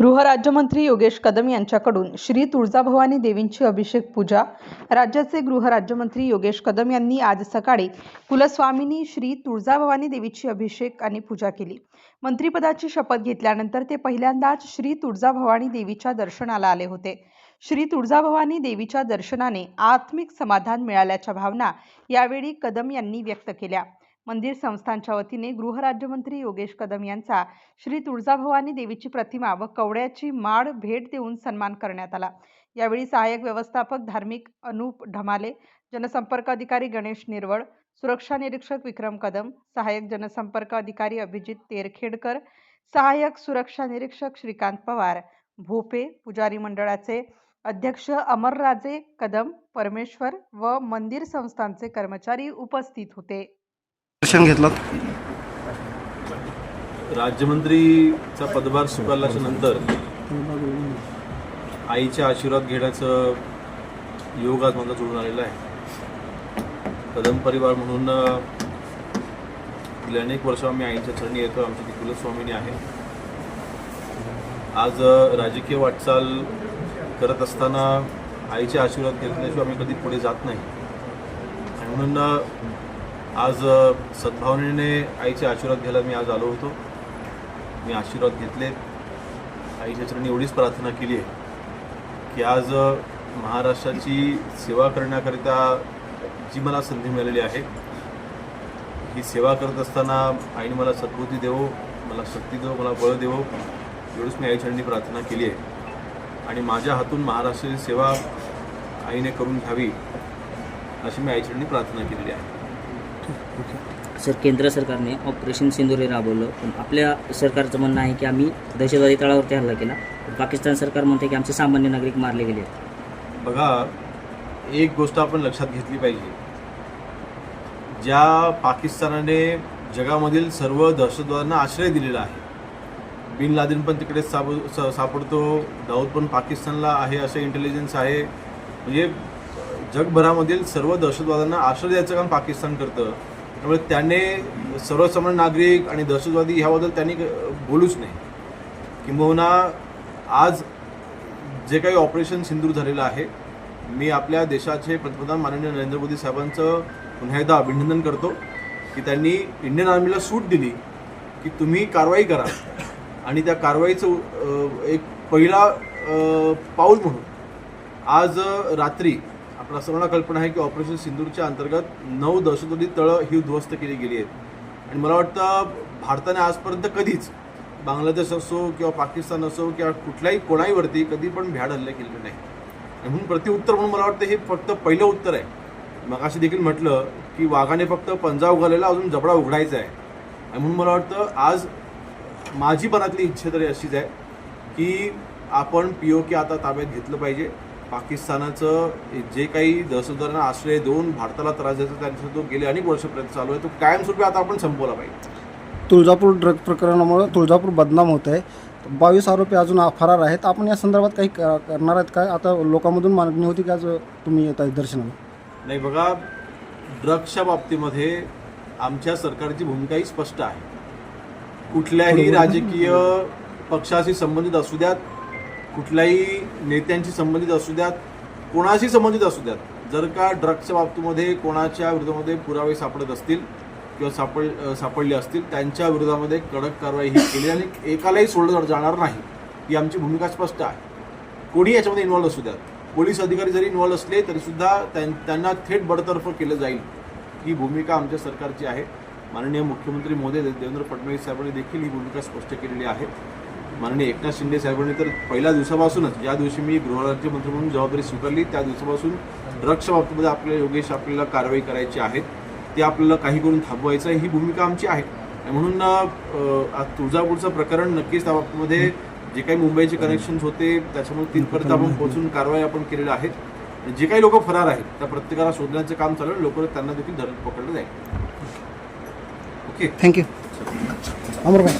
गृहराज्यमंत्री योगेश कदम यांच्याकडून श्री तुळजाभवानी देवींची अभिषेक पूजा. राज्याचे गृहराज्यमंत्री योगेश कदम यांनी आज सकाळी कुलस्वामिनी श्री तुळजाभवानी देवीची अभिषेक आणि पूजा केली. मंत्रिपदाची शपथ घेतल्यानंतर ते पहिल्यांदाच श्री तुळजाभवानी देवीच्या दर्शनाला आले होते. श्री तुळजाभवानी देवीच्या दर्शनाने आत्मिक समाधान मिळाल्याच्या भावना यावेळी कदम यांनी व्यक्त केल्या. मंदिर संस्थानच्या वतीने गृहराज्यमंत्री योगेश कदम यांचा श्री तुळजाभवानी देवीची प्रतिमा व कवड्याची माळ भेट देऊन सन्मान करण्यात आला. यावेळी सहाय्यक व्यवस्थापक धार्मिक अनूप ढमाले जनसंपर्क अधिकारी गणेश निर्वळ सुरक्षा निरीक्षक विक्रम कदम सहाय्यक जनसंपर्क अधिकारी अभिजित तेरखेडकर सहाय्यक सुरक्षा निरीक्षक श्रीकांत पवार भोपे पुजारी मंडळाचे अध्यक्ष अमरराजे कदम परमेश्वर व मंदिर संस्थांचे कर्मचारी उपस्थित होते. दर्शन घेतलं. राज्यमंत्रीचा पदभार स्वीकारल्याच्या नंतर आईच्या आशीर्वाद घेण्याचं योग आज माझा जुळून आलेला आहे. कदम परिवार म्हणून गेल्या अनेक वर्ष आम्ही आईच्या चरणी येतो. आमची ती कुलस्वामिनी आहे. आज राजकीय वाटचाल करत असताना आईचे आशीर्वाद घेतल्याशिवाय आम्ही कधी पुढे जात नाही. आणि म्हणून आज सद्भावनेने आईचे आशीर्वाद घ्यायला मी आज आलो होतो. मी आशीर्वाद घेतले. आईच्या चरणी एवढीच प्रार्थना केली आहे की आज महाराष्ट्राची सेवा करण्याकरिता जी मला संधी मिळालेली आहे ही सेवा करत असताना आईने मला सद्बुद्धी देवो मला शक्ती देवो मला बळ देवो एवढीच मी आईच्या चरणी प्रार्थना केली आहे. आणि माझ्या हातून महाराष्ट्राची सेवा आईने करून घ्यावी अशी मी आईच्या चरणी प्रार्थना केलेली आहे. सर केंद्र सरकारने ऑपरेशन सिंदूर हे राबवलं पण आपल्या सरकारचं म्हणणं आहे की आम्ही दहशतवादी तळावरती हल्ला केला. पाकिस्तान सरकार म्हणते की आमचे सामान्य नागरिक मारले गेले आहेत. बघा एक गोष्ट आपण लक्षात घेतली पाहिजे. ज्या पाकिस्तानाने जगामधील सर्व दहशतवाद्यांना आश्रय दिलेला आहे बिन लादेन पण तिकडे साप स- सापडतो दाऊद पण पाकिस्तानला आहे असं इंटेलिजन्स आहे. म्हणजे जगभरामधील सर्व दहशतवाद्यांना आश्रय द्यायचं काम पाकिस्तान करतं. त्यामुळे त्याने सर्वसामान्य नागरिक आणि दहशतवादी ह्याबद्दल त्यांनी बोलूच नाही किंबहुना आज जे काही ऑपरेशन सिंदूर झालेलं आहे मी आपल्या देशाचे पंतप्रधान माननीय नरेंद्र मोदी साहेबांचं पुन्हा एकदा अभिनंदन करतो की त्यांनी इंडियन आर्मीला सूट दिली की तुम्ही कारवाई करा. आणि त्या कारवाईचं एक पहिला पाऊल म्हणून आज रात्री आपला सर्वांना कल्पना आहे की ऑपरेशन सिंदूरच्या अंतर्गत नऊ दहशतवादी तळं ही उद्ध्वस्त केली गेली आहेत. आणि मला वाटतं भारताने आजपर्यंत कधीच बांगलादेश असो किंवा पाकिस्तान असो किंवा कुठल्याही कोणाहीवरती कधी पण भ्याड हल्ले केलेले नाही. म्हणून प्रतिउत्तर म्हणून मला वाटतं हे फक्त पहिलं उत्तर आहे. मग असे देखील म्हटलं की वाघाने फक्त पंजा उघालेला अजून जबडा उघडायचा आहे. आणि म्हणून मला वाटतं आज माझी मनातली इच्छा तरी अशीच आहे की आपण पी ओ के आता ताब्यात घेतलं पाहिजे. पाकिस्तानाचं जे काही दहशतवाद्यांना आश्रय देऊन भारताला त्रास द्यायचा त्यांचा जो गेले अनेक वर्षपर्यंत चालू आहे. तो कायमस्वरूपी आता आपण संपवला पाहिजे. तुळजापूर ड्रग प्रकरणामुळे तुळजापूर बदनाम होत आहे. बावीस आरोपी अजून फरार आहेत. आपण या संदर्भात काही करणार आहेत काय आता लोकांमधून मागणी होती की आज तुम्ही येत आहे दर्शनाला. नाही बघा ड्रग्सच्या बाबतीमध्ये आमच्या सरकारची भूमिकाही स्पष्ट आहे. कुठल्याही राजकीय पक्षाशी संबंधित असू द्यात कुठल्याही नेत्यांशी संबंधित असू द्यात कोणाशी संबंधित असू द्यात जर का ड्रग्सच्या बाबतीमध्ये कोणाच्या विरोधामध्ये पुरावे सापडत असतील किंवा सापड सापडले असतील त्यांच्या विरोधामध्ये कडक कारवाई ही केली आणि एकालाही सोडलं जाणार नाही ही आमची भूमिका स्पष्ट आहे. कोणी याच्यामध्ये इन्व्हॉल्व असू द्यात. पोलीस अधिकारी जरी इन्व्हॉल्व असले तरीसुद्धा त्यां- त्यांना थेट बडतर्फ केलं जाईल ही भूमिका आमच्या सरकारची आहे. माननीय मुख्यमंत्री मोदी देवेंद्र फडणवीस साहेबांनी देखील ही भूमिका स्पष्ट केलेली आहे. माननीय एकनाथ शिंदे साहेबांनी तर पहिल्या दिवसापासूनच ज्या दिवशी मी गृहराज्यमंत्री म्हणून जबाबदारी स्वीकारली त्या दिवसापासून ड्रग्सच्या बाबतीमध्ये आपल्याला योगेश आपल्याला कारवाई करायची आहे ते आपल्याला काही करून थांबवायचं आहे ही भूमिका आमची आहे. म्हणून तुळजापूरचं प्रकरण नक्कीच त्या बाबतीमध्ये जे काही मुंबईचे कनेक्शन्स होते त्याच्यामुळे तिथपर्यंत आपण पोहोचून कारवाई आपण केलेल्या आहेत. जे काही लोक फरार आहेत त्या प्रत्येकाला शोधण्याचं काम चालू आहे त्यांना देखील धरत पकडलं जाईल. ओके? थँक्यू अमरभाई